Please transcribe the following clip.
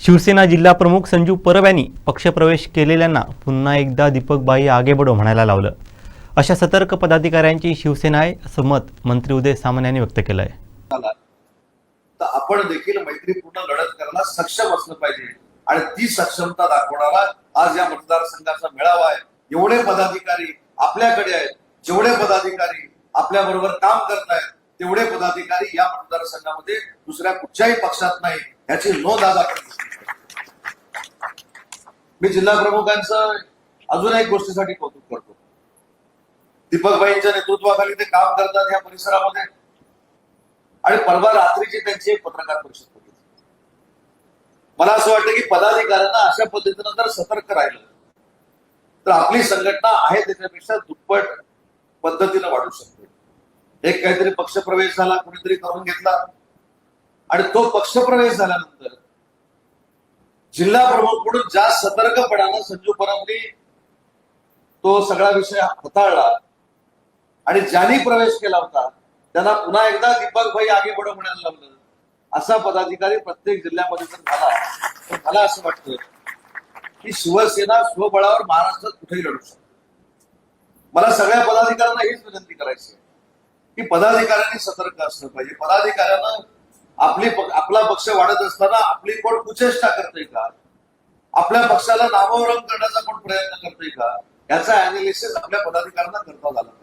शिवसेना जिल्हा प्रमुख संजू परब यांनी पक्षप्रवेश केलेल्यांना पुन्हा एकदा दीपकबाई आगे बडो म्हणायला लावलं. अशा सतर्क पदाधिकाऱ्यांची शिवसेना आहे असं मत मंत्री उदय सामंत यांनी व्यक्त केलं आहे तर आपण देखील मैत्रीपूर्ण लढत करायला सक्षम असलं पाहिजे आणि ती सक्षमता दाखवणारा आज या मतदारसंघाचा मेळावा आहे. एवढे पदाधिकारी आपल्याकडे आहेत. जेवढे पदाधिकारी आपल्या बरोबर काम करत आहेत तेवढे पदाधिकारी या मतदारसंघामध्ये दुसऱ्या कुठच्याही पक्षात नाही याची नोंद आज आपण मी जिल्हा प्रमुखांचं अजून एक गोष्टीसाठी कौतुक करतो. दीपकबाईंच्या नेतृत्वाखाली ते काम करतात या परिसरामध्ये. आणि परवा रात्रीची त्यांची एक पत्रकार परिषद होती. मला असं वाटतं की पदाधिकाऱ्यांना अशा पद्धतीनं जर सतर्क राहिलं तर आपली संघटना आहे त्याच्यापेक्षा दुप्पट पद्धतीनं वाढू शकते. एक काहीतरी पक्षप्रवेश झाला कुणीतरी करून घेतला. आणि तो पक्षप्रवेश झाल्यानंतर जिल्हा प्रमुख ज्या सतर्कपणानं संजू परबनी तो सगळा विषय हाताळला आणि ज्यांनी प्रवेश केला होता त्यांना पुन्हा एकदा दीपक भाई आगे पुढे म्हणायला लावलं असा पदाधिकारी प्रत्येक जिल्ह्यामध्ये जर झाला तर मला असं वाटतं की शिवसेना स्वबळावर महाराष्ट्रात कुठेही लढू शकते. मला सगळ्या पदाधिकाऱ्यांना हीच विनंती करायची की पदाधिकाऱ्यांनी सतर्क असलं पाहिजे. पदाधिकाऱ्यांना आपली आपला पक्ष वाढत असताना आपली कोण कुचेष्टा करते का? आपल्या पक्षाला नामोहरम करण्याचा कोण प्रयत्न करते का? याचा अनालिसिस आपल्या पदाधिकाऱ्यांना करता झाला.